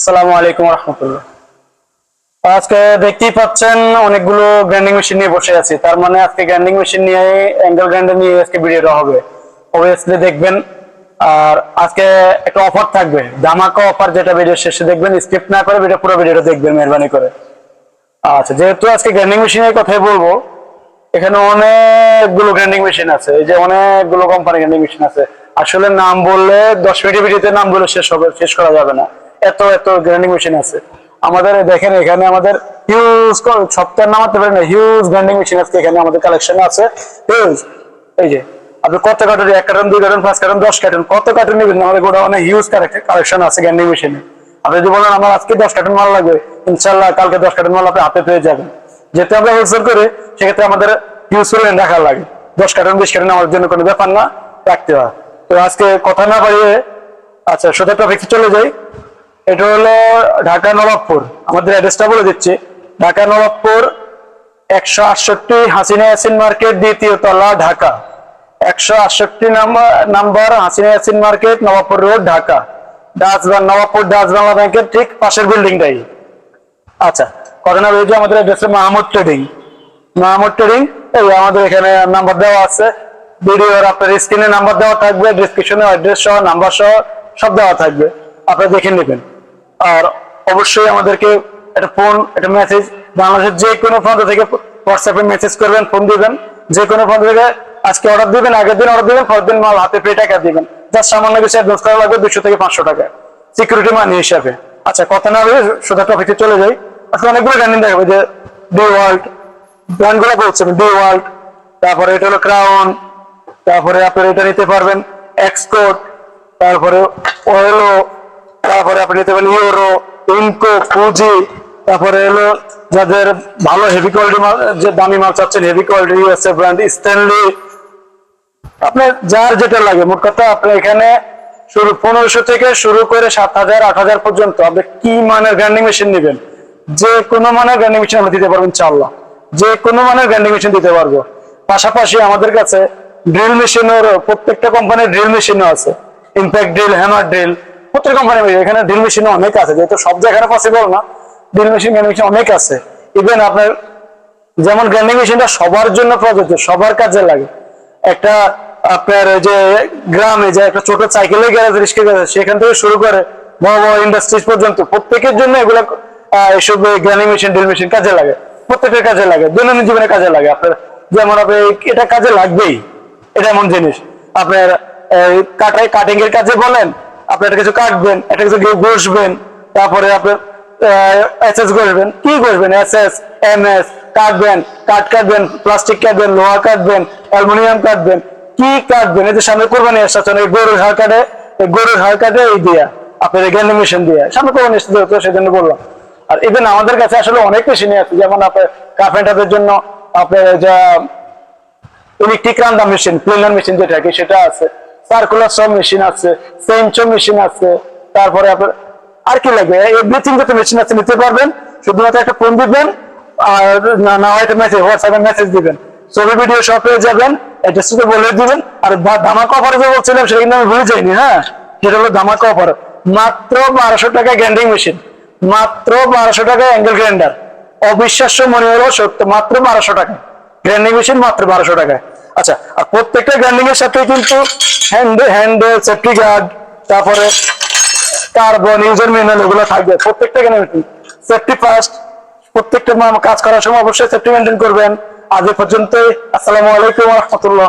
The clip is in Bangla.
আসসালামু আলাইকুম রহমতুল্লাহ। আজকে দেখতেই পাচ্ছেন অনেকগুলো গ্রাইন্ডিং মেশিন নিয়ে বসে আছি। তার মানে আজকে গ্রাইন্ডিং মেশিন নিয়ে অ্যাঙ্গেল গ্রাইন্ডার নিয়ে আজকে ভিডিওটা হবে। অবভিয়াসলি দেখবেন, আর আজকে একটা অফার থাকবে। ধামাকা অফার যেটা ভিডিও শেষে দেখবেন স্কিপ না করে ভিডিও পুরো ভিডিওটা দেখবেন মেহরবানি করে। আচ্ছা যেহেতু আজকে গ্রাইন্ডিং মেশিনের কথাই বলব, এখানে অনেকগুলো গ্রাইন্ডিং মেশিন আছে। এই যে অনেকগুলো কোম্পানি গ্রাইন্ডিং মেশিন আছে। আসলে নাম বললে দশ মিনিটের ভিডিওতে নাম বলে শেষ হবে, শেষ করা যাবে না। এত এত গ্রাইন্ডিং মেশিন আছে। আমাদের দেখেন এখানে আমাদের হিউজ সপ্তাহের নামাতে পারেন না হিউজ গ্রাইন্ডিং মেশিন আছে এখানে আমাদের কালেকশন আছে। হিউজ এই যে, আপনি কত কার্টুন এক কার্টুন দুই কার্টুন পাঁচ কার্টুন দশ কার্টুন কত কার্টুন নেবেন? আমাদের গোটা অনেক হিউজ কালেকশন আছে গ্রাইন্ডিং মেশিনে আপনি যদি বলেন, আমার আজকে দশ কার্টুন মাল লাগবে ইনশাল্লাহ কালকে দশ কার্টুন মাল আপনি হাতে পেয়ে যাবেন। যেহেতু আমরা হোলসেল করে, সেক্ষেত্রে আমাদের হিউজ করে রাখা লাগে। দশ কার্টুন বিশ কার্টুন আমার জন্য কোনো ব্যাপার না, রাখতে হয়। তো আজকে কথা না বাড়িয়ে আচ্ছা সোজা টপিক চলে যাই। এটা হলো ঢাকা নবাবপুর। আমাদের অ্যাড্রেসটা বলে দিচ্ছি। ঢাকা নবাবপুর, একশো আটষট্টি হাসিনা ইয়াসিন মার্কেট, দ্বিতীয় তলা, ঢাকা। একশো আটষট্টি number number, Hasina Yasin market, Nawabpur road, Dhaka. Dutch Nawabpur Dutch Bangla ব্যাংকের ঠিক পাশের বিল্ডিংটাই। আচ্ছা ঘটনা রয়েছে আমাদের address Mahmud trading Mahmud trading এই আমাদের এখানে নাম্বার দেওয়া আছে। ভিডিওর আপনার স্ক্রিনে নাম্বার দেওয়া থাকবে ডিসক্রিপশনে অ্যাড্রেস সহ নাম্বার সহ সব দেওয়া থাকবে। আপনারা দেখে নেবেন। আর অবশ্যই আমাদেরকে একটা ফোন একটা মেসেজ বাংলাদেশের যে কোনো প্রান্ত থেকে হোয়াটসঅ্যাপে মেসেজ করবেন ফোন দিবেন। যে কোনো প্রান্ত থেকে আজকে অর্ডার দিবেন, আগের দিন অর্ডার দিবেন, পরের দিন মাল হাতে পেয়ে টাকা দিবেন। জাস্ট সামান্য কিছু অ্যাডভান্স করা লাগবে দুশো থেকে পাঁচশো টাকা। সিকিউরিটি মানি হিসাবে। আচ্ছা কথা না বলে সোজা টপিকে চলে যাই। আজকে অনেকগুলো গান দেখাবে যে ডি ওয়ার্ল্ড ব্র্যান্ডগুলো বলছেন ডি ওয়ার্ল্ড তারপরে এটা হলো ক্রাউন তারপরে আপনারা এটা নিতে পারবেন এক্সকোট তারপরে ওয়েলো আপনি নিতে পারেন ইউরো ইনকো ফুজি তারপরে হলো যাদের ভালো হেভি কোয়ালিটি মাল, যে দামি মাল চাচ্ছেন heavy quality USA brand Stanley আপনার যার যেটা লাগে, মোট কথা আপনি এখানে শুরু পনেরোশো থেকে শুরু করে সাত হাজার, আট হাজার পর্যন্ত আপনি কি মানের গ্রাইন্ডিং মেশিন নেবেন? যে কোনো মানের গ্রাইন্ডিং মেশিন আমরা দিতে পারবেন চাল্লা যে কোনো মানের গ্রাইন্ডিং মেশিন দিতে পারব। পাশাপাশি আমাদের কাছে ড্রিল মেশিনের প্রত্যেকটা কোম্পানির ড্রিল মেশিনও আছে। ইম্প্যাক্ট ড্রিল হ্যামার ড্রিল প্রত্যেক কোম্পানি এখানে ড্রিল মেশিন অনেক আছে, যেহেতু সব জায়গায় পসিবল না ড্রিল মেশিন গ্রাইন্ডিং মেশিন অনেক আছে। ইভেন আপনার যেমন গ্রাইন্ডিং মেশিনটা সবার জন্য প্রযোজ্য, সবার কাজে লাগে। একটা আপনার যে গ্রামে যে একটা ছোট সাইকেলের গ্যারেজ রিস্কের গ্যারেজ সেখান থেকে শুরু করে বড় বড় ইন্ডাস্ট্রিজ পর্যন্ত, প্রত্যেকের জন্য এগুলো এসব গ্রাইন্ডিং মেশিন ড্রিল মেশিন কাজে লাগে। প্রত্যেকের কাজে লাগে, দৈনন্দিন জীবনে কাজে লাগে। আপনার যেমন আপনি এটা কাজে লাগবেই, এটা এমন জিনিস। আপনার কাটাই কাটিং এর কাজে বলেন আপনি একটা কিছু কাটবেন, একটা কিছু ঘষবেন, তারপরে এসএস কি এসএস কাটবেন কাটবেন প্লাস্টিক কাটবেন, লোহা কাটবেন কাটবেন। কি কাটবেন? এই যে সামনে কোরবানি আসছে গরুর কাটে, এই গরুর কাটে এই দিয়া, আপনার এই মেশিন দিয়ে। সামনে কোরবানি আসছে, তো সেজন্য বললাম। আর ইভেন আমাদের কাছে আসলে অনেক মেশিনই আছে, যেমন আপনার কার্পেন্টারদের জন্য আপনার যা ইলেকট্রিক রান্না মেশিন প্লেনার মেশিন যেটা কি সেটা আছে। সার্কুলার সব মেশিন আছে সেঞ্চো মেশিন আছে, তারপরে আপনার আর কি লাগবে? এভরিথিং যত মেশিন আছে নিতে পারবেন, শুধুমাত্র একটা ফোন দিবেন, আর না হয় একটা মেসেজ হোয়াটসঅ্যাপে মেসেজ দিবেন। ছবি ভিডিও সব পেয়ে যাবেন অ্যাড্রেস তো বলে দিবেন, আর ধামাকা অফার যে বলছিলাম সেটা কিন্তু আমি ভুলে যাইনি হ্যাঁ? সেটা হলো ধামাকা অফার মাত্র বারোশো টাকা গ্যান্ডিং মেশিন মাত্র বারোশো টাকা অ্যাঙ্গেল গ্রাইন্ডার অবিশ্বাস্য মনে হলো সত্য, মাত্র বারোশো টাকা। গ্রাইন্ডিং মেশিন মাত্র বারোশো টাকায়। আচ্ছা আর প্রত্যেকটা গ্রাইন্ডিং এর সাথে কিন্তু হ্যান্ড হ্যান্ডেল সেফটি গার্ড তারপরে কার্বন ইউজার ম্যানুয়াল এগুলো থাকবে। প্রত্যেকটা গ্রাইন্ডিং সেফটি ফার্স্ট প্রত্যেকটা কাজ করার সময় অবশ্যই সেফটি মেনটেন করবেন। আজ এ পর্যন্তই। আসসালামু আলাইকুম রহমতুল্লাহ।